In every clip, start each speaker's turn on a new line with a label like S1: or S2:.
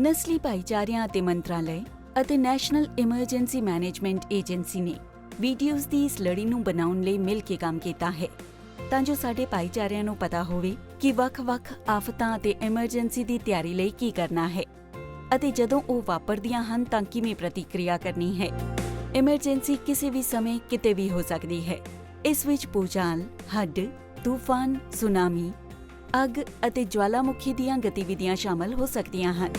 S1: ਨਸਲੀ ਭਾਈਚਾਰਿਆਂ ਅਤੇ ਮੰਤਰਾਲੇ ਅਤੇ ਨੈਸ਼ਨਲ ਇਮਰਜੈਂਸੀ ਮੈਨੇਜਮੈਂਟ ਏਜੰਸੀ ਨੇ ਵੀਡੀਓਜ਼ ਦੀ ਇਸ ਲੜੀ ਨੂੰ ਬਣਾਉਣ ਲਈ ਮਿਲ ਕੇ ਕੰਮ ਕੀਤਾ ਹੈ। ਤਾਂ ਜੋ ਸਾਡੇ ਭਾਈਚਾਰਿਆਂ ਨੂੰ ਪਤਾ ਹੋਵੇ ਕਿ ਵੱਖ-ਵੱਖ ਆਫਤਾਂ ਅਤੇ ਐਮਰਜੈਂਸੀ ਦੀ ਤਿਆਰੀ ਲਈ ਕੀ ਕਰਨਾ ਹੈ ਅਤੇ ਜਦੋਂ ਉਹ ਵਾਪਰਦੀਆਂ ਹਨ ਤਾਂ ਕਿਵੇਂ ਪ੍ਰਤੀਕਿਰਿਆ ਕਰਨੀ ਹੈ। ਐਮਰਜੈਂਸੀ ਕਿਸੇ ਵੀ ਸਮੇਂ ਕਿਤੇ ਵੀ ਹੋ ਸਕਦੀ ਹੈ। ਇਸ ਵਿੱਚ ਭੂਚਾਲ, ਹੱਡ, ਤੂਫਾਨ, ਸੁਨਾਮੀ, ਅੱਗ ਅਤੇ ਜਵਾਲਾਮੁਖੀ ਦੀਆਂ ਗਤੀਵਿਧੀਆਂ ਸ਼ਾਮਲ ਹੋ ਸਕਦੀਆਂ ਹਨ।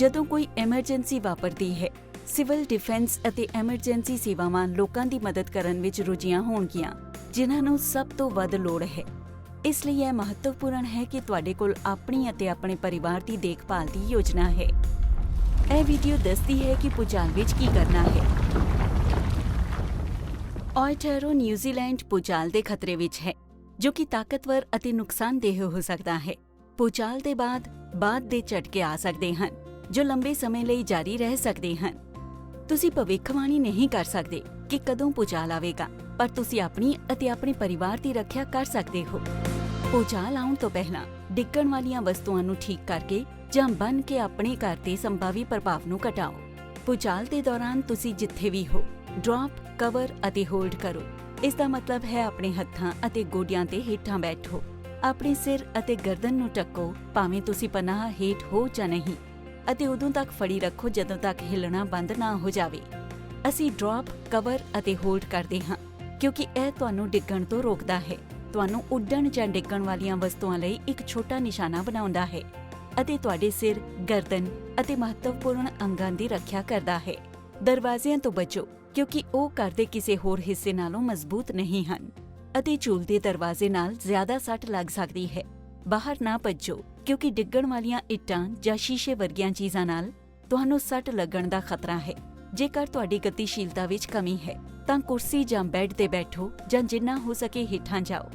S1: ਜਦੋਂ ਕੋਈ ਐਮਰਜੈਂਸੀ ਵਾਪਰਦੀ ਹੈ ਸਿਵਲ ਡਿਫੈਂਸ ਅਤੇ ਐਮਰਜੈਂਸੀ ਸੇਵਾਵਾਂ ਲੋਕਾਂ ਦੀ ਮਦਦ ਕਰਨ ਵਿੱਚ ਰੁੱਝੀਆਂ ਹੋਣਗੀਆਂ, ਜਿਨ੍ਹਾਂ ਨੂੰ ਸਭ ਤੋਂ ਵੱਧ ਲੋੜ ਹੈ। ਇਸ ਲਈ ਇਹ ਮਹੱਤਵਪੂਰਨ ਹੈ ਕਿ ਤੁਹਾਡੇ ਕੋਲ ਆਪਣੀ ਅਤੇ ਆਪਣੇ ਪਰਿਵਾਰ ਦੀ ਦੇਖਭਾਲ ਦੀ ਯੋਜਨਾ ਹੈ। ਇਹ ਵੀਡੀਓ ਦੱਸਦੀ ਹੈ ਕਿ ਭੂਚਾਲ ਵਿੱਚ ਕੀ ਕਰਨਾ ਹੈ। ਆਇਟਰੋ ਨਿਊਜ਼ੀਲੈਂਡ ਭੂਚਾਲ ਦੇ ਖਤਰੇ ਵਿੱਚ ਹੈ, ਜੋ ਕਿ ਤਾਕਤਵਰ ਅਤੇ ਨੁਕਸਾਨਦੇਹ ਹੋ ਸਕਦਾ ਹੈ। ਭੂਚਾਲ ਦੇ ਬਾਅਦ ਬਾਅਦ ਦੇ ਝਟਕੇ ਆ ਸਕਦੇ ਹਨ। ਜੋ ਲੰਬੇ ਸਮੇਂ ਲਈ ਜਾਰੀ ਰਹਿ ਸਕਦੇ ਹਨ। ਤੁਸੀਂ ਭਵਿੱਖਬਾਣੀ ਨਹੀਂ ਕਰ ਸਕਦੇ ਕਿ ਕਦੋਂ ਭੂਚਾਲ ਆਵੇਗਾ ਪਰ ਤੁਸੀਂ ਆਪਣੀ ਅਤੇ ਆਪਣੇ ਪਰਿਵਾਰ ਦੀ ਰੱਖਿਆ ਕਰ ਸਕਦੇ ਹੋ। ਭੂਚਾਲ ਆਉਣ ਤੋਂ ਪਹਿਲਾਂ ਡਿੱਗਣ ਵਾਲੀਆਂ ਵਸਤੂਆਂ ਨੂੰ ਠੀਕ ਕਰਕੇ ਜਾਂ ਬੰਨ ਕੇ ਆਪਣੇ ਘਰ ਤੇ ਸੰਭਾਵੀ ਪ੍ਰਭਾਵ ਨੂੰ ਘਟਾਓ। ਭੂਚਾਲ ਦੇ ਦੌਰਾਨ ਤੁਸੀਂ ਜਿੱਥੇ ਵੀ ਹੋ ਡ੍ਰੌਪ ਕਵਰ ਅਤੇ ਹੋਲਡ ਕਰੋ। ਇਸ ਦਾ ਮਤਲਬ ਹੈ ਆਪਣੇ ਹੱਥਾਂ ਅਤੇ ਗੋਡਿਆਂ ਤੇ ਹੇਠਾਂ ਬੈਠੋ। ਆਪਣੇ ਸਿਰ ਅਤੇ ਗਰਦਨ ਨੂੰ ਟੱਕੋ ਭਾਵੇਂ ਤੁਸੀਂ ਪਨਾਹ ਹੇਠ ਹੋ ਜਾਂ ਨਹੀਂ। ਅਤੇ ਉਦੋਂ ਤੱਕ ਫੜੀ ਰੱਖੋ ਜਦੋਂ ਤੱਕ ਹਿੱਲਣਾ ਬੰਦ ਨਾ ਹੋ ਜਾਵੇ। ਅਸੀਂ ਡ੍ਰੌਪ, ਕਵਰ ਅਤੇ ਹੋਲਡ ਕਰਦੇ ਹਾਂ, ਕਿਉਂਕਿ ਇਹ ਤੁਹਾਨੂੰ ਡਿੱਗਣ ਤੋਂ ਰੋਕਦਾ ਹੈ। ਤੁਹਾਨੂੰ ਉੱਡਣ ਜਾਂ ਡਿੱਗਣ ਵਾਲੀਆਂ ਵਸਤੂਆਂ ਲਈ ਇੱਕ ਛੋਟਾ ਨਿਸ਼ਾਨਾ ਬਣਾਉਂਦਾ ਹੈ ਅਤੇ ਤੁਹਾਡੇ ਸਿਰ ਗਰਦਨ ਅਤੇ ਮਹੱਤਵਪੂਰਨ ਅੰਗਾਂ ਦੀ ਰੱਖਿਆ ਕਰਦਾ ਹੈ। ਦਰਵਾਜ਼ਿਆਂ ਤੋਂ ਬਚੋ, ਕਿਉਂਕਿ ਉਹ ਘਰ ਦੇ ਕਿਸੇ ਹੋਰ ਹਿੱਸੇ ਨਾਲੋਂ ਮਜ਼ਬੂਤ ਨਹੀਂ ਹਨ ਅਤੇ ਝੂਲਦੇ ਦਰਵਾਜ਼ੇ ਨਾਲ ਜ਼ਿਆਦਾ ਸੱਟ ਲੱਗ ਸਕਦੀ ਹੈ। ਬਾਹਰ ਨਾ ਭੱਜੋ, ਕਿਉਂਕਿ ਡਿੱਗਣ ਵਾਲੀਆਂ ਇੱਟਾਂ ਜਾਂ ਸ਼ੀਸ਼ੇ ਵਰਗੀਆਂ ਚੀਜ਼ਾਂ ਨਾਲ ਤੁਹਾਨੂੰ ਸੱਟ ਲੱਗਣ ਦਾ ਖਤਰਾ ਹੈ। ਜੇਕਰ ਤੁਹਾਡੀ ਗਤੀਸ਼ੀਲਤਾ ਵਿੱਚ ਕਮੀ ਹੈ, ਤਾਂ ਕੁਰਸੀ ਜਾਂ ਬੈੱਡ ਤੇ ਬੈਠੋ ਜਾਂ ਜਿੰਨਾ ਹੋ ਸਕੇ ਹੇਠਾਂ ਜਾਓ।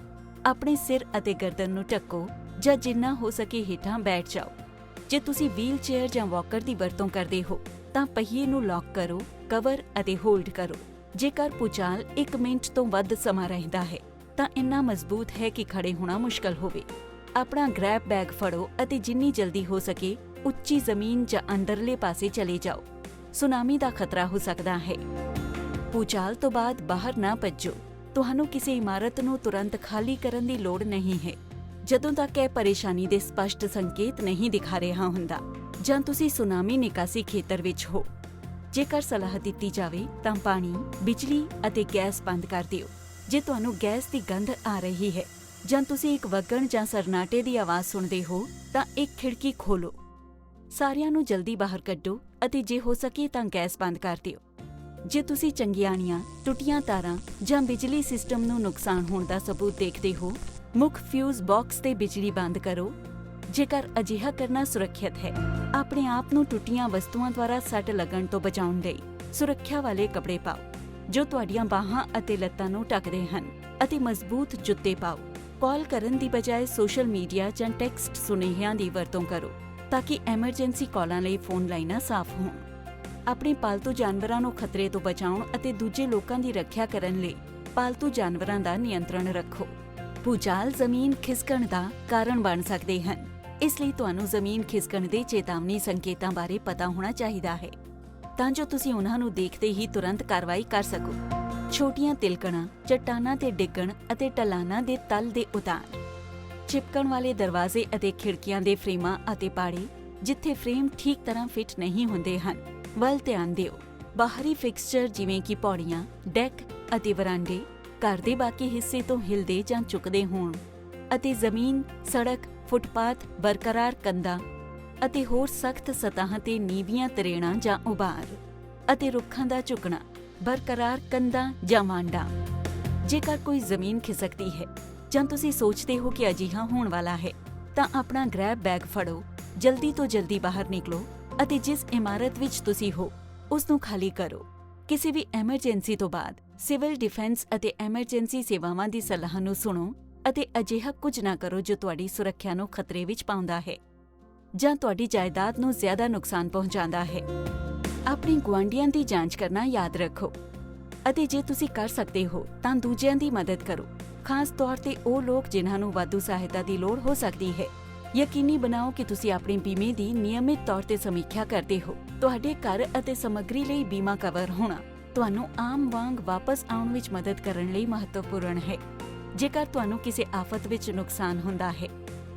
S1: ਆਪਣੇ ਸਿਰ ਅਤੇ ਗਰਦਨ ਨੂੰ ਢੱਕੋ ਜਾਂ ਜਿੰਨਾ ਹੋ ਸਕੇ ਹੇਠਾਂ ਬੈਠ ਜਾਓ। ਜੇ ਤੁਸੀਂ ਵੀਲ ਚੇਅਰ ਜਾਂ ਵਾਕਰ ਦੀ ਵਰਤੋਂ ਕਰਦੇ ਹੋ, ਤਾਂ ਪਹੀਏ ਨੂੰ ਲੌਕ ਕਰੋ, ਕਵਰ ਅਤੇ ਹੋਲਡ ਕਰੋ। ਜੇਕਰ ਪੁਚਾਲ 1 ਮਿੰਟ ਤੋਂ ਵੱਧ ਸਮਾਂ ਰਹਿੰਦਾ ਹੈ, ਤਾਂ ਇੰਨਾ ਮਜ਼ਬੂਤ ਹੈ ਕਿ ਖੜੇ ਹੋਣਾ ਮੁਸ਼ਕਲ ਹੋਵੇ। ਆਪਣਾ ਗ੍ਰੈਬ ਬੈਗ ਫੜੋ ਅਤੇ ਜਿੰਨੀ ਜਲਦੀ ਹੋ ਸਕੇ ਉੱਚੀ ਜ਼ਮੀਨ ਜਾਂ ਅੰਦਰਲੇ ਪਾਸੇ ਚਲੇ ਜਾਓ। ਸੁਨਾਮੀ ਦਾ ਖਤਰਾ ਹੋ ਸਕਦਾ ਹੈ। ਭੂਚਾਲ ਤੋਂ ਬਾਅਦ ਬਾਹਰ ਨਾ ਭੱਜੋ। ਤੁਹਾਨੂੰ ਕਿਸੇ ਇਮਾਰਤ ਨੂੰ ਤੁਰੰਤ ਖਾਲੀ ਕਰਨ ਦੀ ਲੋੜ ਨਹੀਂ ਹੈ। ਜਦੋਂ ਤੱਕ ਇਹ ਪਰੇਸ਼ਾਨੀ ਦੇ ਸਪਸ਼ਟ ਸੰਕੇਤ ਨਹੀਂ ਦਿਖਾ ਰਿਹਾ ਹੁੰਦਾ ਜਾਂ ਤੁਸੀਂ ਸੁਨਾਮੀ ਨਿਕਾਸੀ ਖੇਤਰ ਵਿੱਚ ਹੋ। ਜੇਕਰ ਸਲਾਹ ਦਿੱਤੀ ਜਾਵੇ ਤਾਂ ਪਾਣੀ, ਬਿਜਲੀ ਅਤੇ ਗੈਸ ਬੰਦ ਕਰ ਦਿਓ। ਜੇ ਤੁਹਾਨੂੰ ਗੈਸ ਦੀ ਗੰਧ ਆ ਰਹੀ ਹੈ ਜਾਂ ਤੁਸੀਂ ਇੱਕ ਵਗਣ ਜਾਂ ਸਰਨਾਟੇ ਦੀ ਆਵਾਜ਼ ਸੁਣਦੇ ਹੋ, ਤਾਂ ਇੱਕ ਖਿੜਕੀ ਖੋਲੋ ਸਾਰਿਆਂ ਨੂੰ ਜਲਦੀ ਬਾਹਰ ਕੱਢੋ ਅਤੇ ਜੇ ਹੋ ਸਕੇ ਤਾਂ ਗੈਸ ਬੰਦ ਕਰ ਦਿਓ। ਜੇ ਤੁਸੀਂ ਚੰਗਿਆਣੀਆਂ, ਟੁੱਟੀਆਂ ਤਾਰਾਂ ਜਾਂ ਬਿਜਲੀ ਸਿਸਟਮ ਨੂੰ ਨੁਕਸਾਨ ਹੋਣ ਦਾ ਸਬੂਤ ਦੇਖਦੇ ਹੋ, ਮੁੱਖ ਫਿਊਜ਼ ਬਾਕਸ ਤੇ ਬਿਜਲੀ ਬੰਦ ਕਰੋ। ਜੇਕਰ ਅਜਿਹਾ ਕਰਨਾ ਸੁਰੱਖਿਅਤ ਹੈ, ਆਪਣੇ ਆਪ ਨੂੰ ਟੁੱਟੀਆਂ ਵਸਤੂਆਂ ਦੁਆਰਾ ਸੱਟ ਲੱਗਣ ਤੋਂ ਬਚਾਉਣ ਲਈ ਸੁਰੱਖਿਆ ਵਾਲੇ ਕੱਪੜੇ ਪਾਓ, ਜੋ ਤੁਹਾਡੀਆਂ ਬਾਹਾਂ ਅਤੇ ਲੱਤਾਂ ਨੂੰ ਢੱਕਦੇ ਹਨ ਅਤੇ ਮਜ਼ਬੂਤ ਜੁੱਤੇ ਪਾਓ। ਕਾਲ ਕਰਨ ਦੀ ਬਜਾਏ ਸੋਸ਼ਲ ਮੀਡੀਆ ਜਾਂ ਟੈਕਸਟ ਸੁਨੇਹਿਆਂ ਦੀ ਵਰਤੋਂ ਕਰੋ ਤਾਂ ਕਿ ਐਮਰਜੈਂਸੀ ਕਾਲਾਂ ਲਈ ਫੋਨ ਲਾਈਨਾਂ ਸਾਫ਼ ਹੋਣ। ਆਪਣੇ ਪਾਲਤੂ ਜਾਨਵਰਾਂ ਨੂੰ ਖਤਰੇ ਤੋਂ ਬਚਾਉਣ ਅਤੇ ਦੂਜੇ ਲੋਕਾਂ ਦੀ ਰੱਖਿਆ ਕਰਨ ਲਈ ਪਾਲਤੂ ਜਾਨਵਰਾਂ ਦਾ ਨਿਯੰਤਰਣ ਰੱਖੋ। ਭੂਚਾਲ ਜ਼ਮੀਨ ਖਿਸਕਣ ਦਾ ਕਾਰਨ ਬਣ ਸਕਦੇ ਹਨ। ਇਸ ਲਈ ਤੁਹਾਨੂੰ ਜ਼ਮੀਨ ਖਿਸਕਣ ਦੇ ਚੇਤਾਵਨੀ ਸੰਕੇਤਾਂ ਬਾਰੇ ਪਤਾ ਹੋਣਾ ਚਾਹੀਦਾ ਹੈ। ਤਾਂ ਜੋ ਤੁਸੀਂ ਉਹਨਾਂ ਨੂੰ ਦੇਖਦੇ ਹੀ ਤੁਰੰਤ ਕਾਰਵਾਈ ਕਰ ਸਕੋ। ਛੋਟੀਆਂ ਤਿਲਕਣਾਂ, ਚੱਟਾਨਾਂ ਤੇ ਡਿੱਗਣ ਅਤੇ ਟਲਾਨਾਂ ਦੇ ਤਲ ਦੇ ਉਤਾਰ। ਚਿਪਕਣ ਵਾਲੇ ਦਰਵਾਜ਼ੇ ਅਤੇ ਖਿੜਕੀਆਂ ਦੇ ਫਰੇਮਾਂ ਅਤੇ ਪਾੜੇ, ਜਿੱਥੇ ਫਰੇਮ ਠੀਕ ਤਰ੍ਹਾਂ ਫਿੱਟ ਨਹੀਂ ਹੁੰਦੇ ਹਨ, ਵੱਲ ਧਿਆਨ ਦਿਓ। ਬਾਹਰੀ ਫਿਕਸਚਰ ਜਿਵੇਂ ਕਿ ਪੌੜੀਆਂ, ਡੈਕ ਅਤੇ ਵਰਾਂਡੇ ਘਰ ਦੇ ਬਾਕੀ ਹਿੱਸੇ ਤੋਂ ਹਿਲਦੇ ਜਾਂ ਝੁਕਦੇ ਹੋਣ ਅਤੇ ਜ਼ਮੀਨ, ਸੜਕ, ਫੁੱਟਪਾਥ, ਬਰਕਰਾਰ ਕੰਧਾਂ ਅਤੇ ਹੋਰ ਸਖਤ ਸਤਹਾਂ ਤੇ ਨੀਵੀਆਂ ਤਰੇੜਾਂ ਜਾਂ ਉਭਾਰ ਅਤੇ ਰੁੱਖਾਂ ਦਾ ਝੁਕਣਾ। ਬਰਕਰਾਰ ਕੰਧਾਂ ਜਾਂ ਵਾਂਡਾ। ਜੇਕਰ ਕੋਈ ਜ਼ਮੀਨ ਖਿਸਕਦੀ ਹੈ, ਜਾਂ ਤੁਸੀਂ ਸੋਚਦੇ ਹੋ ਕਿ ਅਜਿਹਾ ਹੋਣ ਵਾਲਾ ਹੈ, ਤਾਂ ਆਪਣਾ ਗ੍ਰੈਬ ਬੈਗ ਫੜੋ, ਜਲਦੀ ਤੋਂ ਜਲਦੀ ਬਾਹਰ ਨਿਕਲੋ ਅਤੇ ਜਿਸ ਇਮਾਰਤ ਵਿੱਚ ਤੁਸੀਂ ਹੋ ਉਸ ਨੂੰ ਖਾਲੀ ਕਰੋ। ਕਿਸੇ ਵੀ ਐਮਰਜੈਂਸੀ ਤੋਂ ਬਾਅਦ, ਸਿਵਲ ਡਿਫੈਂਸ ਅਤੇ ਐਮਰਜੈਂਸੀ ਸੇਵਾਵਾਂ ਦੀ ਸਲਾਹ ਨੂੰ ਸੁਣੋ ਅਤੇ ਅਜਿਹਾ ਕੁਝ ਨਾ ਕਰੋ ਜੋ ਤੁਹਾਡੀ ਸੁਰੱਖਿਆ ਨੂੰ ਖਤਰੇ ਵਿੱਚ ਪਾਉਂਦਾ ਹੈ, ਜਾਂ ਤੁਹਾਡੀ ਜਾਇਦਾਦ ਨੂੰ ਜ਼ਿਆਦਾ ਨੁਕਸਾਨ ਪਹੁੰਚਾਉਂਦਾ ਹੈ। ਆਪਣੀ ਗੁਆਂਢੀਆਂ ਦੀ ਜਾਂਚ ਕਰਨਾ ਯਾਦ ਰੱਖੋ। ਅਤੇ ਜੇ ਤੁਸੀਂ ਕਰ ਸਕਦੇ ਹੋ, ਤਾਂ ਦੂਜਿਆਂ ਦੀ ਮਦਦ ਕਰੋ। ਖਾਸ ਤੌਰ ਤੇ ਉਹ ਲੋਕ ਜਿਨ੍ਹਾਂ ਨੂੰ ਵਾਧੂ ਸਹਾਇਤਾ ਦੀ ਲੋੜ ਹੋ ਸਕਦੀ ਹੈ। ਯਕੀਨੀ ਬਣਾਓ ਕਿ ਤੁਸੀਂ ਆਪਣੇ ਬੀਮੇ ਦੀ ਨਿਯਮਿਤ ਤੌਰ ਤੇ ਸਮੀਖਿਆ ਕਰਦੇ ਹੋ। ਤੁਹਾਡੇ ਘਰ ਅਤੇ ਸਮੱਗਰੀ ਲਈ ਬੀਮਾ ਕਵਰ ਹੋਣਾ ਤੁਹਾਨੂੰ ਆਮ ਵਾਂਗ ਵਾਪਸ ਆਉਣ ਵਿੱਚ ਮਦਦ ਕਰਨ ਲਈ ਮਹੱਤਵਪੂਰਨ ਹੈ। ਜੇਕਰ ਤੁਹਾਨੂੰ ਕਿਸੇ ਆਫਤ ਵਿੱਚ ਨੁਕਸਾਨ ਹੁੰਦਾ ਹੈ,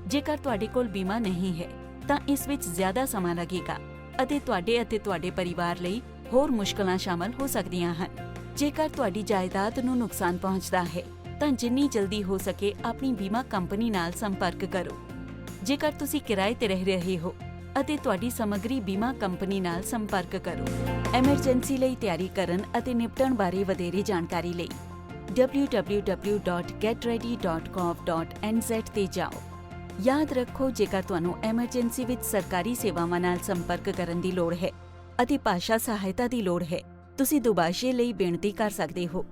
S1: ਜੇਕਰ ਤੁਹਾਡੇ ਕੋਲ ਬੀਮਾ ਨਹੀਂ ਹੈ, ਤਾਂ ਇਸ ਵਿੱਚ ਜ਼ਿਆਦਾ ਸਮਾਂ ਲੱਗੇਗਾ। ਅਤੇ ਤੁਹਾਡੇ ਅਤੇ ਤੁਹਾਡੇ ਪਰਿਵਾਰ ਲਈ ਹੋਰ ਮੁਸ਼ਕਲਾਂ ਸ਼ਾਮਲ ਹੋ ਸਕਦੀਆਂ ਹਨ। ਜੇਕਰ ਤੁਹਾਡੀ ਜਾਇਦਾਦ ਨੂੰ ਨੁਕਸਾਨ ਪਹੁੰਚਦਾ ਹੈ, ਤਾਂ ਜਿੰਨੀ ਜਲਦੀ ਹੋ ਸਕੇ ਆਪਣੀ ਬੀਮਾ ਕੰਪਨੀ ਨਾਲ ਸੰਪਰਕ ਕਰੋ। ਜੇਕਰ ਤੁਸੀਂ ਕਿਰਾਏ ਤੇ ਰਹਿ ਰਹੇ ਹੋ ਅਤੇ ਤੁਹਾਡੀ ਸਮੱਗਰੀ ਬੀਮਾ ਕੰਪਨੀ ਨਾਲ ਸੰਪਰਕ ਕਰੋ। ਐਮਰਜੈਂਸੀ ਲਈ ਤਿਆਰੀ ਕਰਨ ਅਤੇ ਨਿਪਟਣ ਬਾਰੇ ਵਧੇਰੇ ਜਾਣਕਾਰੀ ਲਈ। www.getready.gov.nz ਤੇ ਜਾਓ। ਯਾਦ ਰੱਖੋ, ਜੇਕਰ ਤੁਹਾਨੂੰ ਐਮਰਜੈਂਸੀ ਵਿੱਚ ਸਰਕਾਰੀ ਸੇਵਾਵਾਂ ਨਾਲ ਸੰਪਰਕ ਕਰਨ ਦੀ ਲੋੜ ਹੈ ਅਤੇ ਭਾਸ਼ਾ ਸਹਾਇਤਾ ਦੀ ਲੋੜ ਹੈ, ਤੁਸੀਂ ਦੁਬਾਸ਼ੇ ਲਈ ਬੇਨਤੀ ਕਰ ਸਕਦੇ ਹੋ।